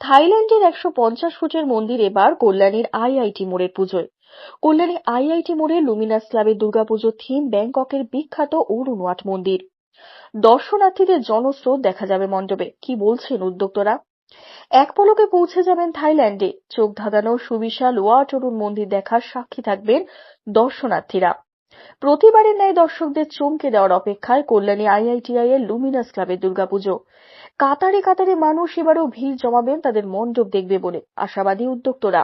থাইল্যান্ডের একশো পঞ্চাশ ফুটের মন্দির এবার কল্যাণীর আইআইটি মোড়ের পুজোয়। কল্যাণী আইআইটি মোড়ে লুমিনাস ক্লাবের দুর্গাপুজোর থিম ব্যাংককের বিখ্যাত অরুণওয়াট মন্দির। দর্শনার্থীদের জনস্রোত দেখা যাবে মণ্ডপে। কি বলছেন উদ্যোক্তরা? এক পলকে পৌঁছে যাবেন থাইল্যান্ডে। চোখ ধাঁধানো সুবিশাল ওয়াট অরুণ মন্দির দেখার সাক্ষী থাকবেন দর্শনার্থীরা। প্রতিবারের ন্যায় দর্শকদের চমকে দেওয়ার অপেক্ষায় কল্যাণী আইআইটিআই এর লুমিনাস ক্লাবের দুর্গাপুজো। কাতারে কাতারে মানুষ এবারও ভিড় জমাবেন তাদের মণ্ডপ দেখবে বলে আশাবাদী উদ্যোক্তরা।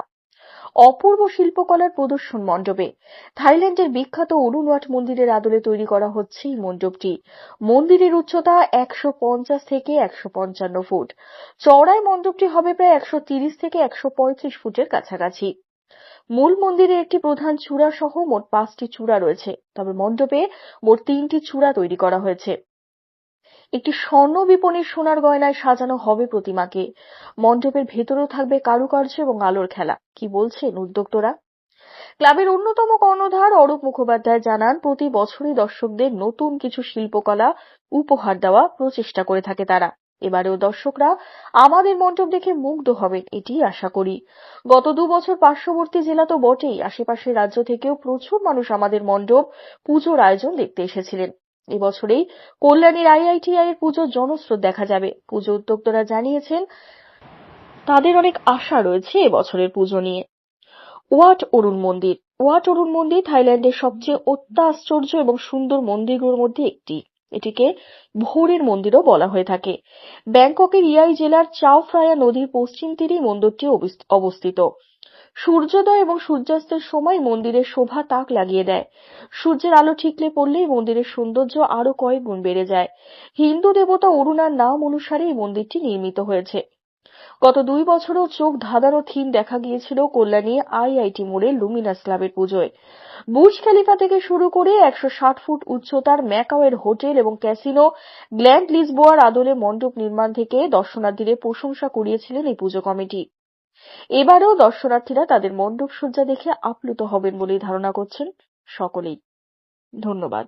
অপূর্ব শিল্পকলার প্রদর্শন মণ্ডপে। থাইল্যান্ডের বিখ্যাত অরুণওয়াট মন্দিরের আদলে তৈরি করা হচ্ছে এই মণ্ডপটি। মন্দিরের উচ্চতা একশো পঞ্চাশ থেকে একশো পঞ্চান্ন ফুট। চওড়ায় মণ্ডপটি হবে প্রায় একশো তিরিশ থেকে একশো পঁয়ত্রিশ ফুটের কাছাকাছি। মূল মন্দিরের একটি প্রধান চূড়া সহ মোট পাঁচটি চূড়া রয়েছে, তবে মণ্ডপে মোট তিনটি চূড়া তৈরি করা হয়েছে। একটি স্বর্ণ বিপণীর সোনার গয়নায় সাজানো হবে প্রতিমাকে। মণ্ডপের ভেতরেও থাকবে কারুকার্য এবং আলোর খেলা। কি বলছেন উদ্যোক্তরা? ক্লাবের অন্যতম কর্ণধার অরূপ মুখোপাধ্যায় জানান, প্রতি বছরই দর্শকদের নতুন কিছু শিল্পকলা উপহার দেওয়া প্রচেষ্টা করে থাকে তারা। এবারেও দর্শকরা আমাদের মণ্ডপ দেখে মুগ্ধ হবেন এটি আশা করি। গত দু বছর পার্শ্ববর্তী জেলা তো বটেই, আশেপাশের রাজ্য থেকেও প্রচুর মানুষ আমাদের মণ্ডপ পুজোর আয়োজন দেখতে এসেছিলেন। এবছরেই কল্যাণীর আইআইটিআই এর পুজোর জনস্রোত দেখা যাবে। পুজো উদ্যোক্তারা জানিয়েছেন, তাদের অনেক আশা রয়েছে এবছরের পুজো নিয়ে। ওয়াট অরুণ মন্দির। ওয়াট অরুণ মন্দির থাইল্যান্ডের সবচেয়ে অত্যাশ্চর্য এবং সুন্দর মন্দিরগুলোর মধ্যে একটি। এটিকে ভোরের মন্দিরও বলা হয়ে থাকে। ব্যাংককের ইয়াই জেলার চাওফ্রায়া নদীর পশ্চিম তীরে মন্দিরটি অবস্থিত। সূর্যোদয় এবং সূর্যাস্তের সময় মন্দিরের শোভা তাক লাগিয়ে দেয়। সূর্যের আলো ঠিকলে পড়লেই মন্দিরের সৌন্দর্য আরও কয়েক গুণ বেড়ে যায়। হিন্দু দেবতা অরুণার নাম অনুসারে এই মন্দিরটি নির্মিত হয়েছে। গত দুই বছরও চোখ ধাঁধানো থিম দেখা গিয়েছিল কল্যাণী আইআইটি মোড়ে লুমিনাস ক্লাবের পুজোয়। বুর্জ খালিফা থেকে শুরু করে একশো ষাট ফুট উচ্চতার ম্যাকাওয়ের হোটেল এবং ক্যাসিনো গ্ল্যান্ড লিসবোয়ার আদলে মণ্ডপ নির্মাণ থেকে দর্শনার্থীদের প্রশংসা কুড়িয়েছিলেন এই পুজো কমিটি। এবারেও দর্শনার্থীরা তাদের মণ্ডপ সজ্জা দেখে আপ্লুত হবেন বলেই ধারণা করছেন সকলেই। ধন্যবাদ।